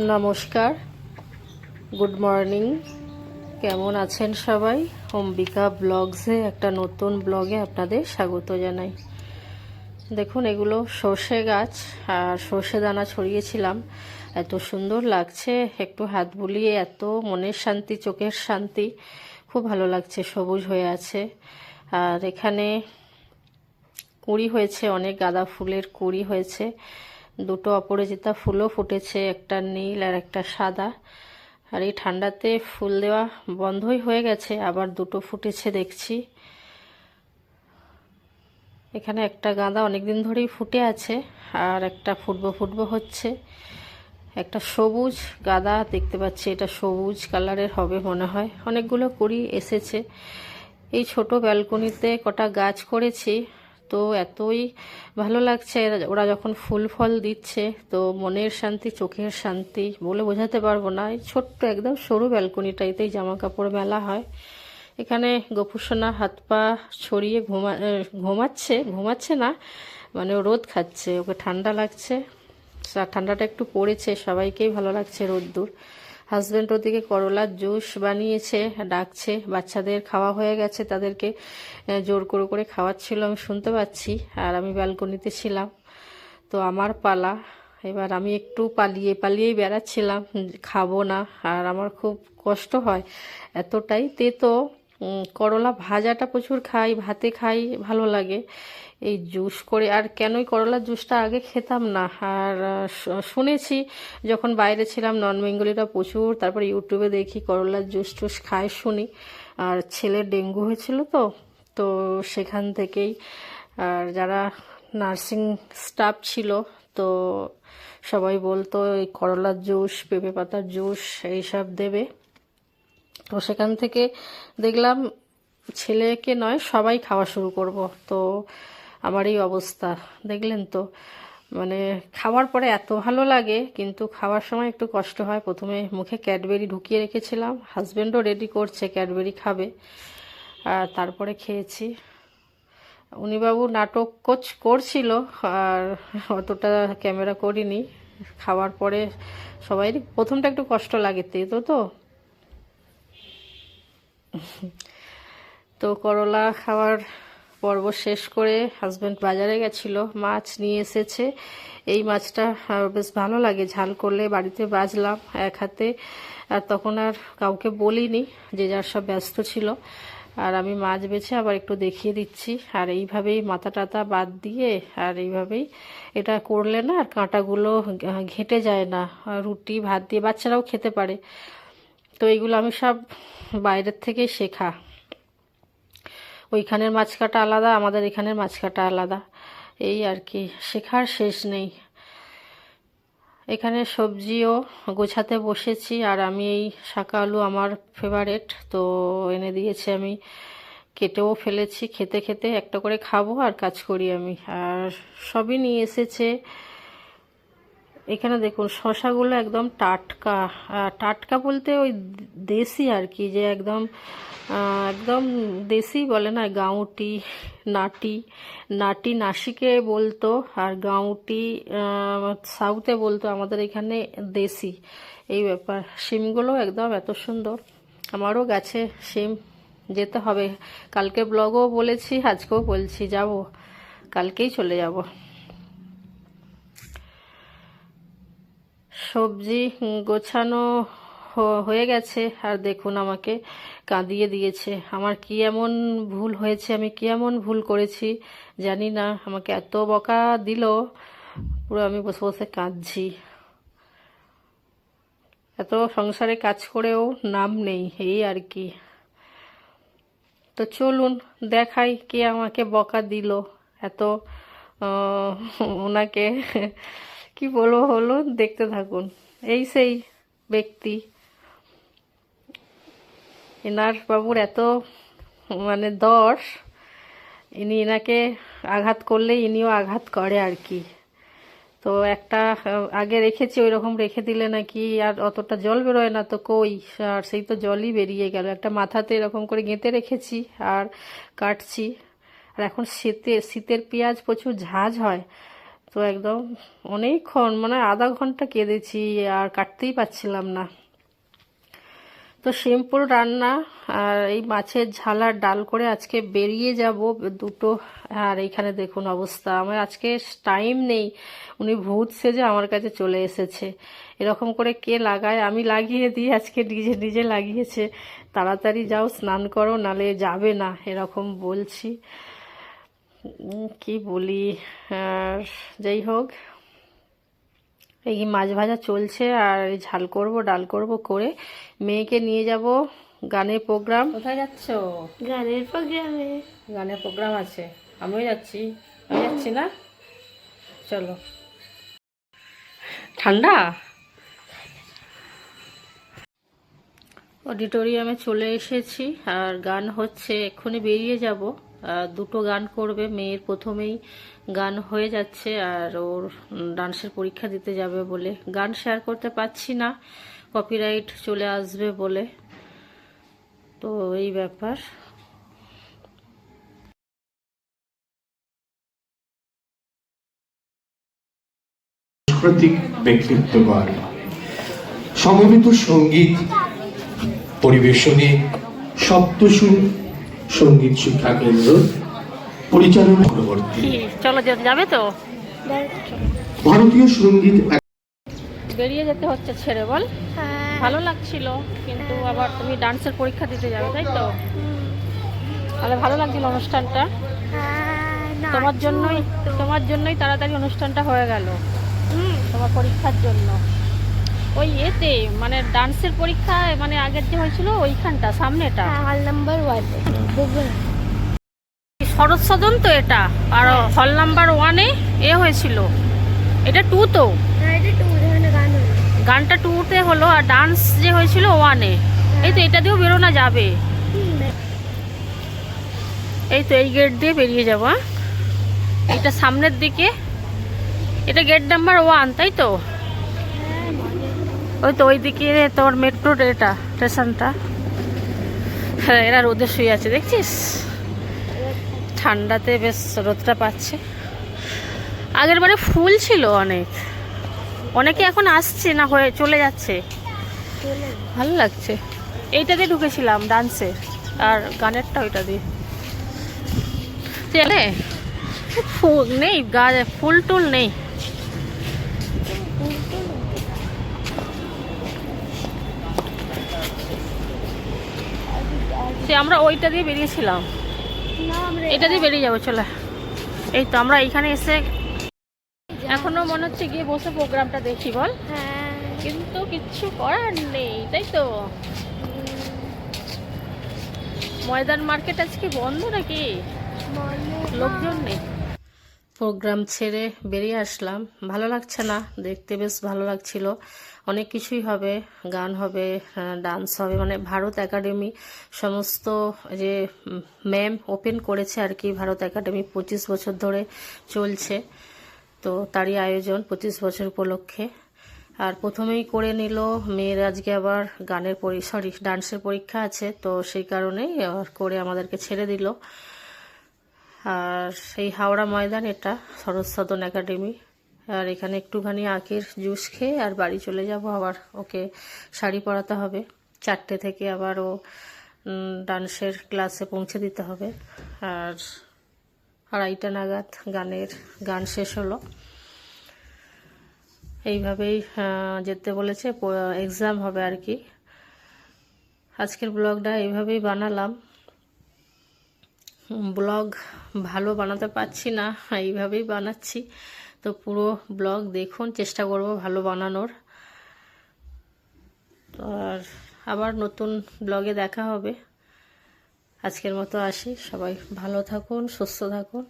নমস্কার। Good morning. কেমন আছেন সবাই? অম্বিকা ব্লগসে একটা নতুন ব্লগে আপনাদের স্বাগত জানাই। দেখুন, এগুলো সর্ষে গাছ আর সর্ষে দানা ছড়িয়েছিলাম। এত সুন্দর লাগছে, একটু হাত বুলিয়ে এত মনের শান্তি, চোখের শান্তি। খুব ভালো লাগছে, সবুজ হয়ে আছে। আর এখানে কুড়ি হয়েছে, অনেক গাঁদা ফুলের কুড়ি হয়েছে। দুটো অপরাজিতা ফুলও ফুটেছে, একটা নীল আর একটা সাদা। আর এই ঠান্ডাতে ফুল দেওয়া বন্ধই হয়ে গেছে, আবার দুটো ফুটেছে দেখছি। এখানে একটা গাঁদা অনেকদিন ধরেই ফুটে আছে, আর একটা ফুটবো ফুটবো হচ্ছে। একটা সবুজ গাঁদা দেখতে পাচ্ছি, এটা সবুজ কালারের হবে মনে হয়। অনেকগুলো কুড়ি এসেছে। এই ছোট ব্যালকনিতে কটা গাছ করেছি তো এতই ভালো লাগছে ওরা যখন ফুল ফল দিচ্ছে, তো মনের শান্তি, চোখের শান্তি বলে বোঝাতে পারব না। ছোট্ট একদম সরু ব্যালকনিটাইতেই জামা কাপড় মেলা হয়। এখানে গোপুসোনা হাত পা ছড়িয়ে ঘুমা ঘুমাচ্ছে ঘুমাচ্ছে না মানে ও রোদ খাচ্ছে, ওকে ঠান্ডা লাগছে। ঠান্ডাটা একটু পড়েছে, সবাইকেই ভালো লাগছে রোদ্দুর। হাজব্যান্ড ওদিকে করলার জুস বানিয়েছে, ডাকছে, বাচ্চাদের খাওয়া হয়ে গেছে, তাদেরকে জোর করে করে খাওয়াচ্ছিল, আমি শুনতে পাচ্ছি, আর আমি ব্যালকনিতে ছিলাম। তো আমার পালা, এবার আমি একটু পালিয়ে, পালিয়েই বেড়াচ্ছিলাম, খাব না, আর আমার খুব কষ্ট হয়। এতটাই তেতো করলা ভাজাটা প্রচুর খাই, ভাতে খাই, ভালো লাগে। এই জুস করে, আর কেনই করলার জুসটা আগে খেতাম না। আর শুনেছি যখন বাইরে ছিলাম নন বেঙ্গলিরা প্রচুর, তারপর ইউটিউবে দেখি করলার জুস টুস খায় শুনি। আর ছেলে ডেঙ্গু হয়েছিল তো তো সেখান থেকেই, আর যারা নার্সিং স্টাফ ছিল, তো সবাই বলতো, এই করলার জুস, পেঁপে পাতার জুস, এইসব দেবে। তো সেখান থেকে দেখলাম ছেলেকে নয়, সবাই খাওয়া শুরু করব। তো আমার এই অবস্থা, দেখলেন তো? মানে খাওয়ার পরে এত ভালো লাগে, কিন্তু খাওয়ার সময় একটু কষ্ট হয়। প্রথমে মুখে ক্যাডবেরি ঢুকিয়ে রেখেছিলাম হাজব্যান্ডও রেডি করছে, ক্যাডবেরি খাবে। আর তারপরে খেয়েছি। উনিবাবু নাটক কোচ করছিল, আর অতটা ক্যামেরা করিনি। খাওয়ার পরে সবাই, প্রথমটা একটু কষ্ট লাগে তো তো? তো করলা খাওয়ার পর্ব শেষ করে হাজব্যান্ড বাজারে গেছিল, মাছ নিয়ে এসেছে। এই মাছটা বেশ ভালো লাগে, ঝাল করলে বাড়িতে বাজলাম এক হাতে। আর তখন আর কাউকে বলিনি যে যার সব ব্যস্ত ছিল। আর আমি মাছ বেছে আবার একটু দেখিয়ে দিচ্ছি। আর এইভাবেই মাথা টাতা বাদ দিয়ে আর এইভাবেই এটা করলে না আর কাঁটাগুলো ঘেঁটে যায় না। রুটি, ভাত দিয়ে বাচ্চারাও খেতে পারে। তো এইগুলো আমি সব বাইরের থেকে শেখা। ওইখানের মাছ কাটা আলাদা, আমাদের এখানের মাছ কাটা আলাদা। এই আর কি, শেখার শেষ নেই। এখানে সবজিও গোছাতে বসেছি, আর আমি এই শাকা আলু আমার ফেভারেট তো এনে দিয়েছি আমি। কেটেও ফেলেছি, খেতে খেতে একটা করে খাব আর কাজ করি আমি। আর সবই নিয়ে এসেছে এখানে দেখুন শশাগুলো একদম টাটকা টাটকা বলতে ওই দেশি আর কি, যে একদম একদম দেশি বলে না, গাউটি, নাটি নাটি নাসিকে বলতো আর গাউটি সাউথে বলতো, আমাদের এখানে দেশি, এই ব্যাপার। সিমগুলো একদম এত সুন্দর। আমারও গাছে সিম যেতে হবে। কালকে ব্লগও বলেছি, আজকেও বলছি, যাব। কালকেই চলে যাব। সবজি গোছানো হয়ে গেছে। আর দেখুন আমাকে কাঁদিয়ে দিয়েছে। আমার কি এমন ভুল হয়েছে? আমি কি এমন ভুল করেছি? জানি না। আমাকে এত বকা দিল। পুরো আমি বসে বসে কাঁদছি। এত সংসারে কাজ করেও নাম নেই, এই আর কি। তো চলুন, দেখাই কে আমাকে বকা দিল। এত ওনাকে কি বলব হলো দেখতে থাকুন। এই সেই ব্যক্তি। এনার বাবুর এত মানে দশ, ইনি এনাকে আঘাত করলে ইনিও আঘাত করে আর কি। তো একটা, আগে রেখেছি ওই রকম রেখে দিলে নাকি আর অতটা জল বেরোয় না, তো কই? আর সেই তো জলই বেরিয়ে গেল। একটা মাথাতে এরকম করে গেঁথে রেখেছি আর কাটছি। আর এখন শীতে, শীতের পেঁয়াজ প্রচুর ঝাঁজ হয়। তো একদম অনেকক্ষণ মানে আধা ঘণ্টা কেঁদেছি আর কাটতেই পারছিলাম না। তো সিম্পল রান্না আর এই মাছের ঝালার ডাল করে আজকে বেরিয়ে যাব দুটো। আর এইখানে দেখুন অবস্থা, আমার আজকে টাইম নেই। উনি ভূত সেজে আমার কাছে চলে এসেছে। এরকম করে কে লাগায়? আমি লাগিয়ে দিই, আজকে নিজে নিজে লাগিয়েছে। তাড়াতাড়ি যাও, স্নান করো, নালে যাবে না, এরকম বলছি। কি বলি? আর যাই হোক এই মাছ ভাজা চলছে আর এই ঝাল করব ডাল করব করে মেয়েকে নিয়ে যাব গানের প্রোগ্রাম। কোথায় যাচ্ছ? গানের প্রোগ্রামে। গানের প্রোগ্রাম আছে। আমিও যাচ্ছি। আমি যাচ্ছি না? চলো। ঠান্ডা? অডিটোরিয়ামে চলে এসেছি আর গান হচ্ছে এক্ষুনি বেরিয়ে যাব। দুটো গান করবে। মেয়ের প্রথমেই গান হয়ে যাচ্ছে আর ওর ডান্সের পরীক্ষা দিতে যাবে বলে। গান শেয়ার করতে পারছি না। কপিরাইট চলে আসবে বলে। তো এই ব্যাপার। সমবেত সংগীত পরিবেশনে সপ্তসুর সংগীত শিক্ষা কেন্দ্র পরিচালনা পরবর্তী। চলো যাবে তো? ভারতীয় সংগীত বেরিয়ে যেতে হচ্ছে ছেড়ে বল। ভালো লাগছিল কিন্তু আবার তুমি ডান্সের পরীক্ষা দিতে যাবে তাই তো? তাহলে ভালো লাগছিল অনুষ্ঠানটা। তোমার জন্যই তোমার জন্যই তাড়াতাড়ি অনুষ্ঠানটা হয়ে গেল। তোমার পরীক্ষার জন্য। ওই এতে মানে ডান্সের পরীক্ষা মানে আগের যে হয়েছিল ওইখানটা সামনেটা। হল নাম্বার ওয়ান শরৎ সদন তো এটা আর হল নাম্বার ওয়ানে এ হয়েছিল। এটা টু তো। হ্যাঁ এটা টু ধরনের গান হলো। গানটা টুতে হলো আর ডান্স যে হয়েছিল ওয়ানে এই তো এটা দিয়েও বেরোনো যাবে। এই তো এই গেট দিয়ে বেরিয়ে যাব হ্যাঁ? এটা সামনের দিকে। এটা গেট নাম্বার ওয়ান তাই তো? ওই তো ওই দিকে মেট্রো এটা স্টেশনটা হ্যাঁ এরা রোদে শুয়ে আছে, দেখছিস? ঠান্ডাতে বেশ রোদটা পাচ্ছে। আগের বারে ফুল ছিল অনেক। অনেকে এখন আসছে, না হয়ে চলে যাচ্ছে। ভালো লাগছে। এইটা দিয়ে ঢুকেছিলাম ডান্সে আর গানেরটা ওইটা দিয়ে। চলে ফুল নেই গাছ ফুল টুল নেই। সে আমরা ওইটা দিয়ে বেরিয়েছিলাম। এটা দিয়ে বেরিয়ে যাব চলে। এই তো আমরা এইখানে এসে এখনও মনে হচ্ছে গিয়ে বসে প্রোগ্রামটা দেখি বল। হ্যাঁ কিন্তু কিচ্ছু করার নেই তাই তো। ময়দান মার্কেট আজকে বন্ধ নাকি? লোকজন নেই। প্রোগ্রাম ছেড়ে বেরিয়ে আসলাম। ভালো লাগছে না, দেখতে বেশ ভালো লাগছিল। অনেক কিছুই হবে, গান হবে ডান্স হবে মানে ভারত একাডেমি সমস্ত যে ম্যাম ওপেন করেছে আর কি, ভারত একাডেমি পঁচিশ বছর ধরে চলছে। তো তারই আয়োজন পঁচিশ বছর উপলক্ষে। আর প্রথমেই করে নিল মেয়ের আজকে আবার গানের সরি ডান্সের পরীক্ষা আছে, তো সেই কারণেই করে আমাদেরকে ছেড়ে দিল। আর সেই হাওড়া ময়দান, এটা শরৎ সদন একাডেমি। আর এখানে একটুখানি আখের জুস খেয়ে আর বাড়ি চলে যাব। আবার ওকে শাড়ি পরাতে হবে। চারটে থেকে আবার ও ডান্সের ক্লাসে পৌঁছে দিতে হবে। আর আড়াইটা নাগাদ গানের গান শেষ হলো। এইভাবেই যেতে বলেছে। এক্সাম হবে আর কি। আজকের ব্লগটা এইভাবেই বানালাম। ব্লগ ভালো বানাতে পারছি না, এইভাবেই বানাচ্ছি। তো পুরো ব্লগ দেখুন, চেষ্টা করব ভালো বানানোর। আর আবার নতুন ব্লগে দেখা হবে। আজকের মতো আসি। সবাই ভালো থাকুন, সুস্থ থাকুন।